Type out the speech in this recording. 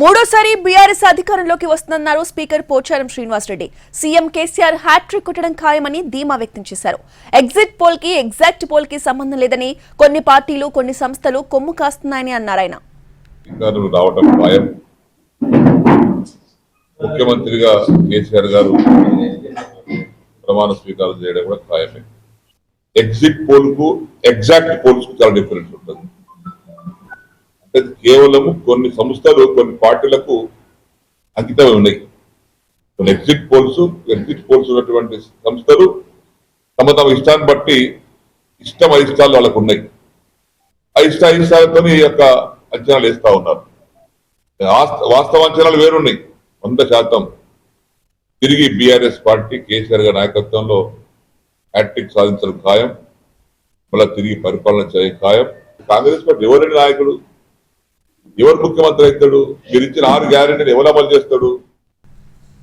మూడోసారి బీఆర్ఎస్ అధికారంలోకి వస్తుందన్నారు speaker Pocharam Srinivas Reddy. CM KCR hat trick కొట్టడం ఖాయమని ధీమా వ్యక్తం చేశారు. ఎగ్జిట్ పోల్కి ఎగ్జాక్ట్ పోల్కి సంబంధం లేదని కొన్ని పార్టీలు కొన్ని సంస్థలు కొమ్ము కాస్తున్నాయని అన్నారు ఆయన. ముఖ్యమంత్రిగా కేసీఆర్ గారు ప్రమాణ స్వీకారం చేయడం కూడా ఖాయమే. ఎగ్జిట్ పోల్కు ఎగ్జాక్ట్ పోల్స్కు చాలా డిఫరెన్స్ ఉంటుంది. కేవలము కొన్ని సంస్థలు కొన్ని పార్టీలకు అంకితమై ఉన్నాయి. కొన్ని ఎగ్జిట్ పోల్స్ ఎగ్జిట్ పోల్స్ ఉన్నటువంటి సంస్థలు తమ తమ ఇష్టాన్ని బట్టి ఇష్టం అయిష్టాలు వాళ్ళకు ఉన్నాయి. అయిష్ట అయిష్టాలతో ఈ యొక్క అంచనాలు వేస్తూ ఉన్నారు. వాస్త- వాస్తవ అంచనాలు వేరున్నాయి వంద శాతం. తిరిగి బీఆర్ఎస్ పార్టీ కేసీఆర్ గారి నాయకత్వంలో హ్యాట్రిక్ సాధించడం ఖాయం. మళ్ళీ తిరిగి పరిపాలన చేయడం ఖాయం. కాంగ్రెస్ పార్టీ ఎవరైనా నాయకుడు ఎవరు ముఖ్యమంత్రి అవుతాడు? మీరు ఇచ్చిన ఆరు గ్యారెంటీని ఎవరు అమలు చేస్తాడు?